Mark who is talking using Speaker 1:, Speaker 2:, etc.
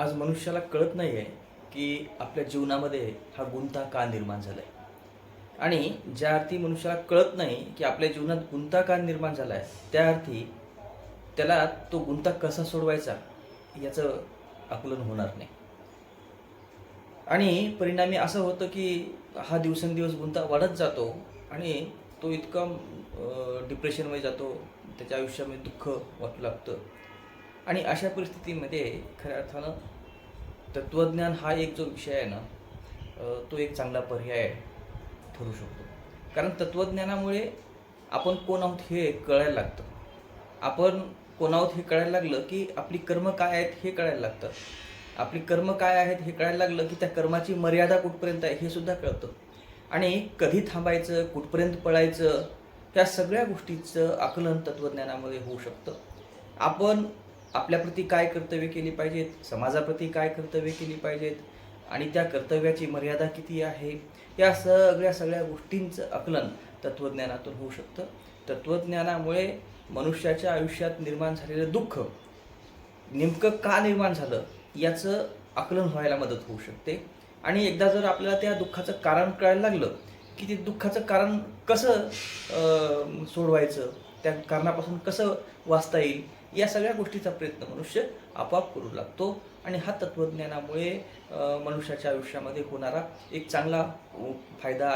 Speaker 1: आज मनुष्याला कळत नाही आहे की आपल्या जीवनामध्ये हा गुंता का निर्माण झाला आहे आणि ज्या अर्थी मनुष्याला कळत नाही की आपल्या जीवनात गुंता का निर्माण झाला आहे त्या अर्थी त्याला तो गुंता कसा सोडवायचा याचं आकलन होणार नाही. आणि परिणामी असं होतं की हा दिवसेंदिवस गुंता वाढत जातो आणि तो इतका डिप्रेशनमध्ये जातो त्याच्या आयुष्यामध्ये दुःख वाटू लागतं. आणि अशा परिस्थितीमध्ये खऱ्या अर्थानं तत्त्वज्ञान हा एक जो विषय आहे ना तो एक चांगला पर्याय ठरू शकतो. कारण तत्त्वज्ञानामुळे आपण कोण आहोत हे कळायला लागतं. आपण कोण आहोत हे कळायला लागलं की आपली कर्म काय आहेत हे कळायला लागतं. आपली कर्म काय आहेत हे कळायला लागलं की त्या कर्माची मर्यादा कुठपर्यंत आहे हे सुद्धा कळतं. आणि कधी थांबायचं कुठपर्यंत पळायचं या सगळ्या गोष्टीचं आकलन तत्त्वज्ञानामध्ये होऊ शकतं. आपण आपल्याप्रती काय कर्तव्य केली पाहिजेत? समाजाप्रती काय कर्तव्य केली पाहिजेत? आणि त्या कर्तव्याची मर्यादा किती आहे? या सगळ्या सगळ्या गोष्टींचं आकलन तत्त्वज्ञानातून होऊ शकतं. तत्त्वज्ञानामुळे मनुष्याच्या आयुष्यात निर्माण झालेलं दुःख नेमकं का निर्माण झालं याचं आकलन व्हायला मदत होऊ शकते. आणि एकदा जर आपल्याला त्या दुःखाचं कारण कळायला लागलं की ते दुःखाचं कारण कसं सोडवायचं त्या कारणापासून कसं वाचता येईल या सगळ्या गोष्टीचा प्रयत्न मनुष्य आपोआप करू लागतो. आणि हा तत्त्वज्ञानामुळे मनुष्याच्या आयुष्यामध्ये होणारा एक चांगला फायदा फायदा